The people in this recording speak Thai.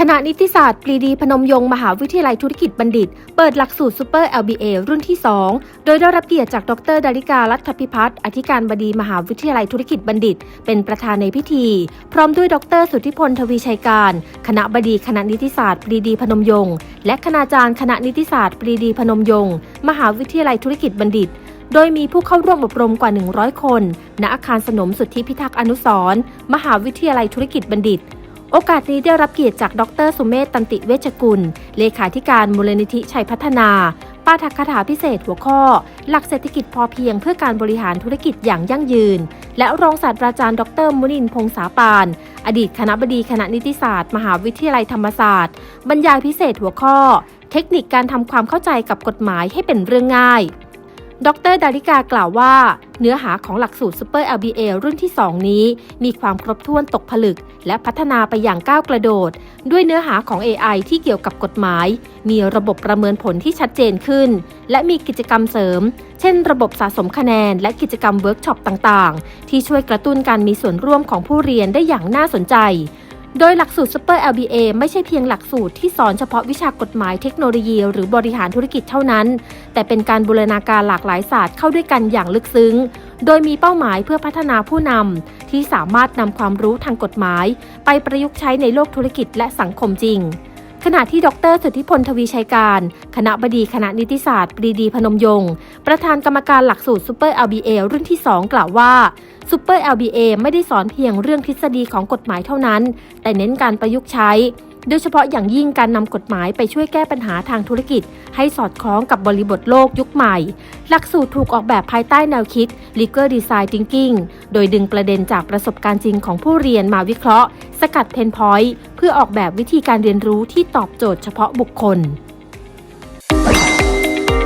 คณะนิติศาสตร์ปรีดีพนมยงค์มหาวิทยาลัยธุรกิจบัณฑิต เปิดหลักสูตรซูเปอร์ LBA รุ่นที่ 2 โดยได้รับเกียรติจากดรดาริกาลัทพิพัฒน์อธิการบดีมหาวิทยาลัยธุรกิจบัณฑิต เป็นประธานในพิธี พร้อมด้วยดร สุทธิพลทวีชัยการ คณะบดีคณะนิติศาสตร์ปรีดีพนมยงค์และคณาจารย์คณะนิติศาสตร์ปรีดีพนมยงค์มหาวิทยาลัยธุรกิจบัณฑิตโดยมีผู้เข้าร่วมอบรมกว่า 100 คน ณ อาคารสนมสุทธิพิทักษ์อนุสรมหาวิทยาลัยธุรกิจบัณฑิต โอกาสนี้ได้รับเกียรติจากดรสุเมธตันติเวชกุล เลขาธิการมูลนิธิชัยพัฒนาปาฐกถาพิเศษหัวข้อ หลักเศรษฐกิจพอเพียงเพื่อการบริหารธุรกิจอย่างยั่งยืน และรองศาสตราจารย์ดรมุนินทร์พงษาปาน อดีตคณะบดีคณะนิติศาสตร์ มหาวิทยาลัยธรรมศาสตร์ บรรยายพิเศษหัวข้อ เทคนิคการทำความเข้าใจกับกฎหมายให้เป็นเรื่องง่าย ดรดาริกากล่าวว่า เนื้อหาของหลักสูตร Super LBA รุ่นที่ 2 นี้ มีความครบถ้วนตกผลึก และพัฒนาไปอย่างก้าวกระโดด ด้วยเนื้อหาของ AI ที่เกี่ยวกับกฎหมาย มีระบบประเมินผลที่ชัดเจนขึ้น และมีกิจกรรมเสริม เช่น ระบบสะสมคะแนน และกิจกรรมเวิร์กช็อปต่างๆ ที่ช่วยกระตุ้นการมีส่วนร่วมของผู้เรียนได้อย่างน่าสนใจโดยหลักสูตร Super LBA ไม่ใช่เพียงหลักสูตรที่สอนเฉพาะวิชากฎหมายเทคโนโลยี หรือบริหารธุรกิจเท่านั้น แต่เป็นการบูรณาการหลากหลายศาสตร์เข้าด้วยกันอย่างลึกซึ้ง โดยมีเป้าหมายเพื่อพัฒนาผู้นำที่สามารถนำความรู้ทางกฎหมาย ไปประยุกต์ใช้ในโลกธุรกิจและสังคมจริง ขณะที่ดรสุทธิพลทวีชัยการ คณะบดีคณะนิติศาสตร์ปรีดีพนมยงค์ประธานกรรมการหลักสูตร Super LBA รุ่นที่ 2 กล่าวว่า Super LBA ไม่ได้สอนเพียงเรื่องทฤษฎีของกฎหมายเท่านั้น แต่เน้นการประยุกต์ใช้ โดยเฉพาะอย่างยิ่งการนำกฎหมายไปช่วยแก้ปัญหาทางธุรกิจ ให้สอดคล้องกับบริบทโลกยุคใหม่ หลักสูตรถูกออกแบบภายใต้แนวคิด Legal Design Thinking โดยดึงประเด็นจากประสบการณ์จริงของผู้เรียนมาวิเคราะห์ สกัดเพนพอยต์เพื่อออกแบบวิธีการเรียนรู้ที่ตอบโจทย์เฉพาะบุคคล